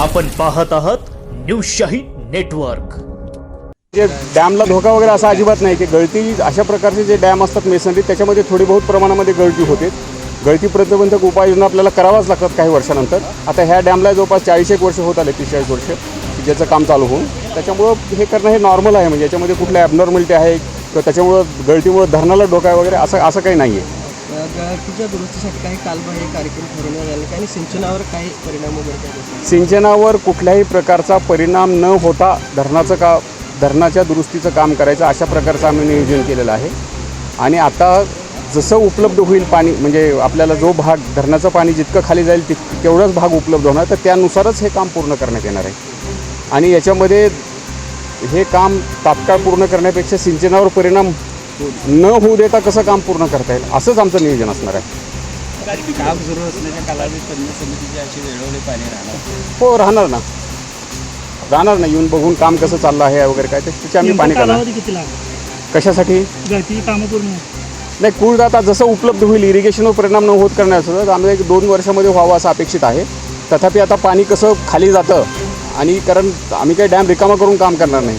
आपण पाहत आहात न्यूज शाही नेटवर्क. जे डॅमला धोका वगैरे असा अजिबात नाही की गळती अशा प्रकारचे जे डॅम असतात मेसनरी त्याच्यामध्ये थोडी बहुत प्रमाणामध्ये गळती होते. गळती प्रतिबंधक उपाययोजना आपल्याला करावाच लागतात काही वर्षानंतर. आता ह्या डॅमला जवळपास चाळीस एक वर्ष होत आले तीस चाळीस वर्ष ज्याचं काम चालू होऊन. त्याच्यामुळं हे करणं हे नॉर्मल आहे. म्हणजे याच्यामध्ये कुठल्या ॲबनॉर्मॅलिटी आहे किंवा त्याच्यामुळं गळतीमुळं धरणाला धोका वगैरे असं असं काही नाही आहे गळतीच्या दुरुस्तीसाठी काही कालबाह्य कार्यक्रम ठरवण्यात आले आणि सिंचनावर काही परिणाम वगैरे काय सिंचनावर कुठल्याही प्रकारचा परिणाम न होता धरणाचं का धरणाच्या दुरुस्तीचं काम करायचं अशा प्रकारचं आम्ही नियोजन केलेलं आहे. आणि आता जसं उपलब्ध होईल पाणी म्हणजे आपल्याला जो भाग धरणाचं पाणी जितकं खाली जाईल तित तेवढाच भाग उपलब्ध होणार. तर त्यानुसारच हे काम पूर्ण करण्यात येणार आहे. आणि याच्यामध्ये हे काम तात्काळ पूर्ण करण्यापेक्षा सिंचनावर परिणाम न होऊ देता कसं काम पूर्ण करता येईल? असंच आमचं नियोजन असणार आहे. काम सुरू असल्याच्या कालावधीत पंचायत समितीची अशी वेळोवेळी पाणी राहणार. हो राहणार ना. राहणार ना. येऊन बघून काम कसं चाललं आहे वगैरे काय ते त्याची आम्ही पाणी करणार. कालावधी किती लागेल? कशासाठी? गळतीची कामं पूर्ण नाही कूळ आता जसं उपलब्ध होईल इरिगेशनवर परिणाम न होत करण्याचं तर आम्ही एक दोन वर्षामध्ये व्हावं असं अपेक्षित आहे. तथापि आता पाणी कसं खाली जातं आणि कारण आम्ही काही डॅम रिकामा करून काम करणार नाही.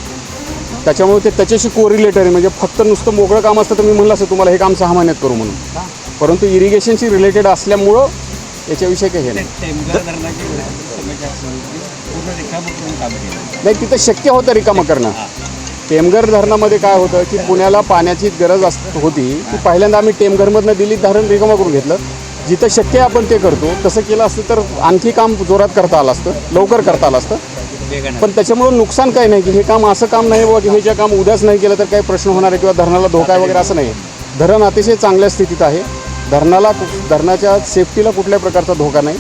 त्याच्यामुळे ते त्याच्याशी कोरिलेटर आहे. म्हणजे फक्त नुसतं मोकळं काम असतं तर मी म्हणलं असतं तुम्हाला हे काम सहा महिन्यात करू म्हणून. परंतु इरिगेशनशी रिलेटेड असल्यामुळं याच्याविषयी काही हे नाही. तिथं शक्य होतं रिकामं करणं. टेमघर धरणामध्ये काय होतं की पुण्याला पाण्याची गरज अस होती की पहिल्यांदा आम्ही टेमघरमधनं दिल्लीत धरण रिकामं करून घेतलं. जिथं शक्य आहे आपण ते करतो तसं केलं असतं तर आणखी काम जोरात करता आलं असतं लवकर करता आलं असतं. पण त्याच्यामुळं नुकसान काय नाही की हे काम असं काम नाही बाबा की हे जे काम उद्याच नाही केलं तर काही प्रश्न होणार आहे किंवा धरणाला धोका आहे वगैरे असं नाही. आहे धरण अतिशय चांगल्या स्थितीत आहे. धरणाला धरणाच्या सेफ्टीला कुठल्याही प्रकारचा धोका नाही.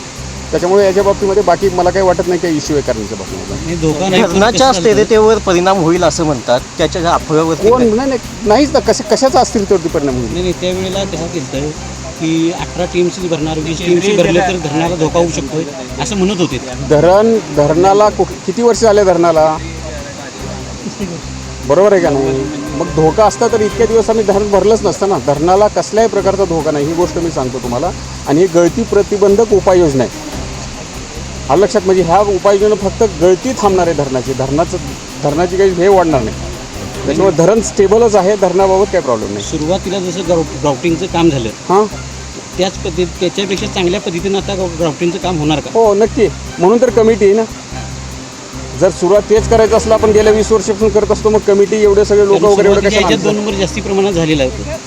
त्याच्यामुळे याच्या बाबतीमध्ये बाकी मला काही वाटत नाही काही इश्यू आहे करण्याच्या बाबतीमध्ये. नाही धोका नाही धरणाच्या स्थिरतेवर परिणाम होईल असं म्हणतात. त्याच्या अफव्यावरती कोण? काय? नाही नाही. नाहीच ना कशा कशाचा अस्थिरतेवरती परिणाम होईल? नाही नाही. त्यावेळेला कसं केलं की अठरा टीम्स भरणार वीस टीम्स भरले तर धरणाला धोका होऊ शकतो असं म्हणत होते. धरण धरणाला कुठ- किती वर्ष झाले धरणाला? बरोबर आहे का नाही? मग धोका असता तर इतक्या दिवस आम्ही धरण भरलंच नसतं ना. धरणाला कसल्याही प्रकारचा धोका नाही ही गोष्ट मी सांगतो तुम्हाला. आणि ही गळती प्रतिबंधक उपाययोजना आहे. हा लक्षात म्हणजे ह्या उपाययोजना फक्त गळती थांबणार आहे धरणाची धरणाचं धरणाची काही हे वाढणार नाही. त्याच्यामुळे धरण स्टेबलच आहे धरणाबाबत काही प्रॉब्लेम नाही. सुरुवातीला जसं ग्राउ ग्राउटिंगचं काम झालं हां? त्याच पद्धती त्याच्यापेक्षा चांगल्या पद्धतीनं आता ग्राउटिंगचं काम होणार का? हो नक्की. म्हणून तर कमिटी आहे ना. जर सुरुवात तेच करायचं असलं आपण गेल्या वीस वर्षापासून करत असतो मग कमिटी एवढे सगळे लोक वगैरे एवढे सुरुवातीच्या कशा ह्याच्यात दोन नंबर जास्ती प्रमाणात झालेला होतं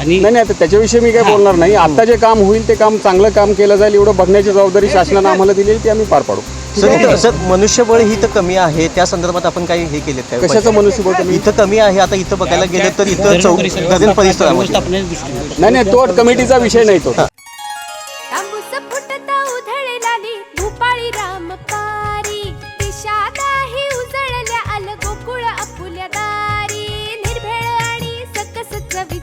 आणि नाही नाही आता त्याच्याविषयी मी काय बोलणार नाही. आता जे काम होईल ते काम चांगलं काम केलं जाईल एवढं बघण्याची जबाबदारी शासनानं आम्हाला दिली आहे ती आम्ही पार पाडू. सर इथं- सर मनुष्यबळ ही तर कमी आहे. त्या संदर्भात आपण काही हे केले काय कशाचं मनुष्यबळ कमी? इथं कमी आहे आता इथं बघायला गेलं तर इथं धरण चौ परिसरात धरण परिसरामध्ये व्यवस्थापनाच्या दृष्टीने नाही नाही तो कमिटीचा विषय नाही तो. तांबूस फुटता उधळलाली